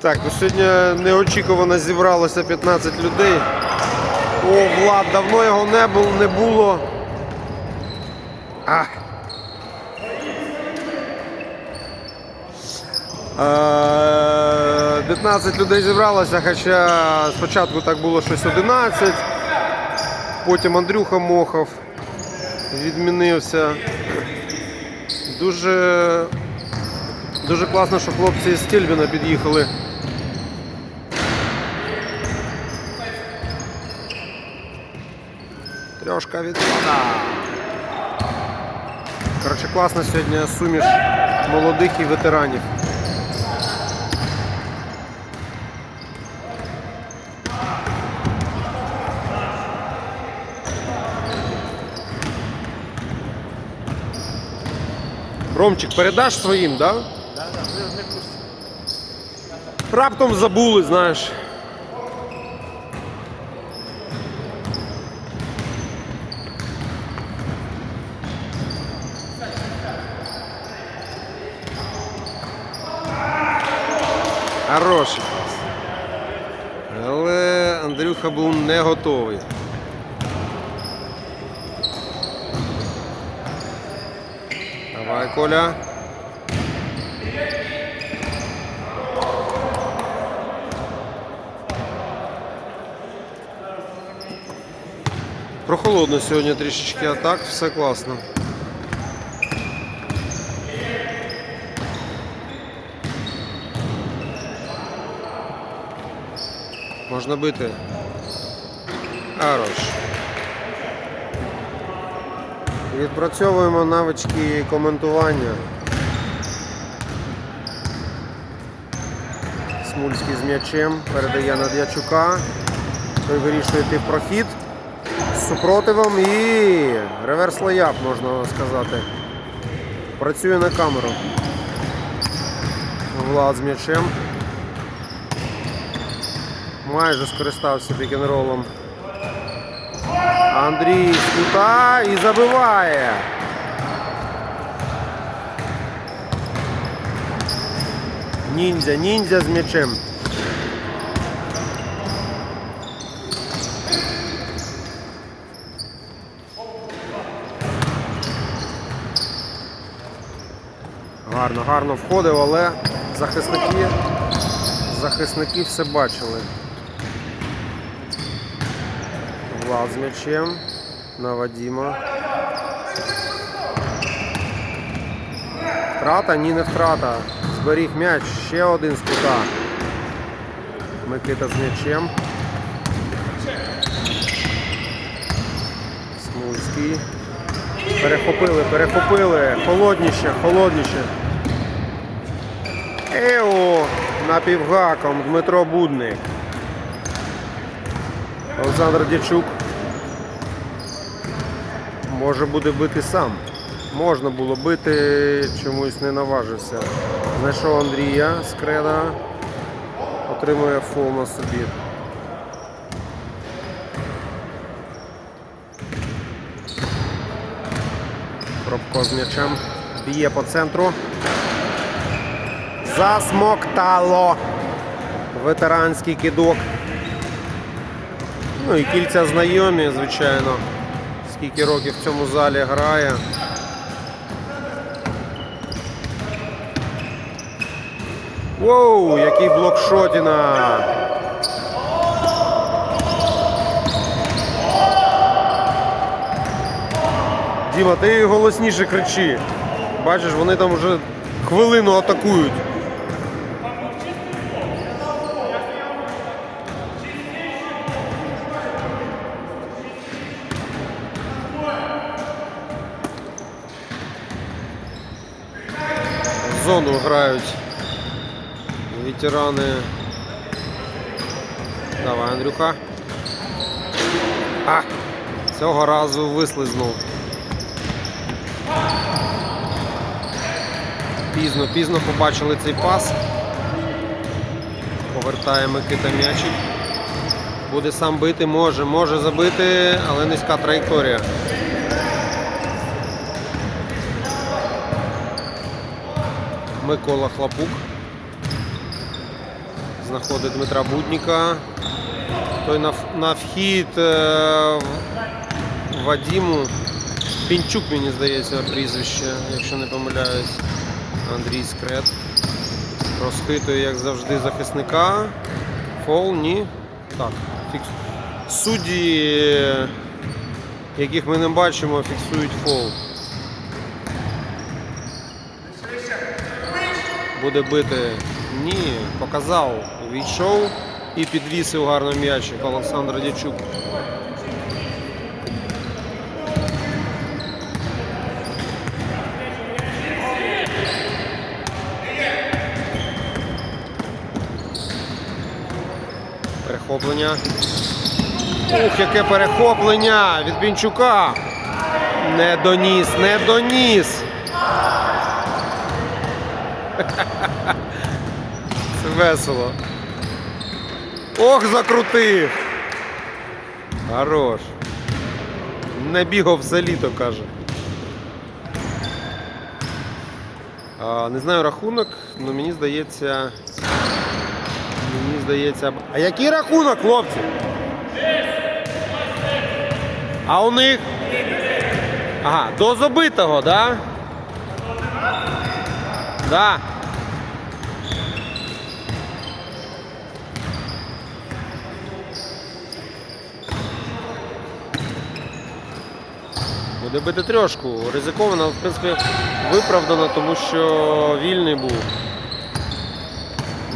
Так, ну сьогодні неочікувано зібралося 15 людей. О, Влад, давно його не було, не було. А. Е, 15 людей зібралося, хоча спочатку так було щось 11, потім Андрюха Мохов відмінився. Дуже, дуже класно, що хлопці з Тільбіна під'їхали. Трьошка від Коротше, класна сьогодні суміш молодих і ветеранів. Ромчик, передаш своїм, да? Раптом забули, знаєш. Хороший пас. Але Андрюха був не готовий. Давай, Коля. Прохолодно сьогодні трішечки, а так все класно. Можна бити. Хорош. Відпрацьовуємо навички коментування. Смульський з м'ячем передає на Дячука. Той вирішує йти прохід з супротивом і реверс лаяп, можна сказати. Працює на камеру. Влад з м'ячем. Майже скористався пікінролом. Андрій з кута і забиває. Ніндзя, ніндзя з м'ячем. Гарно, гарно входив, але захисники, захисники все бачили. Влад з м'ячем на Вадима. Втрата, ні не втрата. Зберіг м'яч, ще один з кута. Микита з м'ячем. Смульський. Перехопили, перехопили. Холодніше, холодніше. Ео! Напівгаком Дмитро Будник. Олександр Дячук може буде бити сам. Можна було бити, чомусь не наважився. Знайшов Андрія з креда, отримує фол на собі. Пробко з м'ячем. Б'є по центру. Засмоктало. Ветеранський кидок. Ну і кільця знайомі, звичайно. Скільки років в цьому залі грає. Воу, який блокшотіна! Діма, ти голосніше кричи. Бачиш, вони там вже хвилину атакують. Зону грають ветерани. Давай, Андрюха. А! Цього разу вислизнув. Пізно, пізно побачили цей пас. Повертає Микита м'ячик. Буде сам бити, може, може забити, але низька траєкторія. Микола Хлопук. знаходить Дмитра Будніка. Той на, на вхід е, Вадіму. Пінчук, мені здається, прізвище, якщо не помиляюсь. Андрій Скрет. Розхитує, як завжди, захисника. Фол, ні. Так, фікс. Судді, яких ми не бачимо, фіксують фол. Буде бити. Ні, показав. Відійшов і підвісив гарно м'ячик Олександр Дячук. Перехоплення. Ух, яке перехоплення від Пінчука. Не доніс, не доніс. Це весело. Ох, закрутив. Хорош. Не бігав все літо, каже. А, не знаю рахунок, але мені здається. Мені здається. А який рахунок, хлопці? А у них? Ага, до забитого, да? Да. Буде бити трьошку. Ризиковано, в принципі, виправдано, тому що вільний був.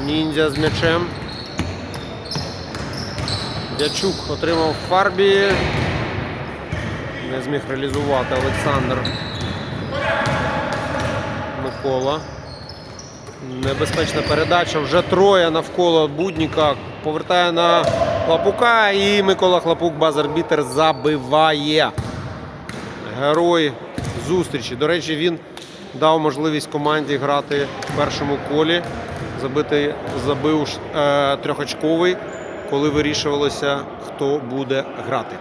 Ніндзя з м'ячем. Дячук отримав фарбі. Не зміг реалізувати Олександр Микола. Небезпечна передача. Вже троє навколо Будніка. Повертає на Хлапука і Микола Хлапук базарбітер забиває. Герой зустрічі. До речі, він дав можливість команді грати в першому колі. Забити, забив е, трьохочковий, коли вирішувалося, хто буде грати.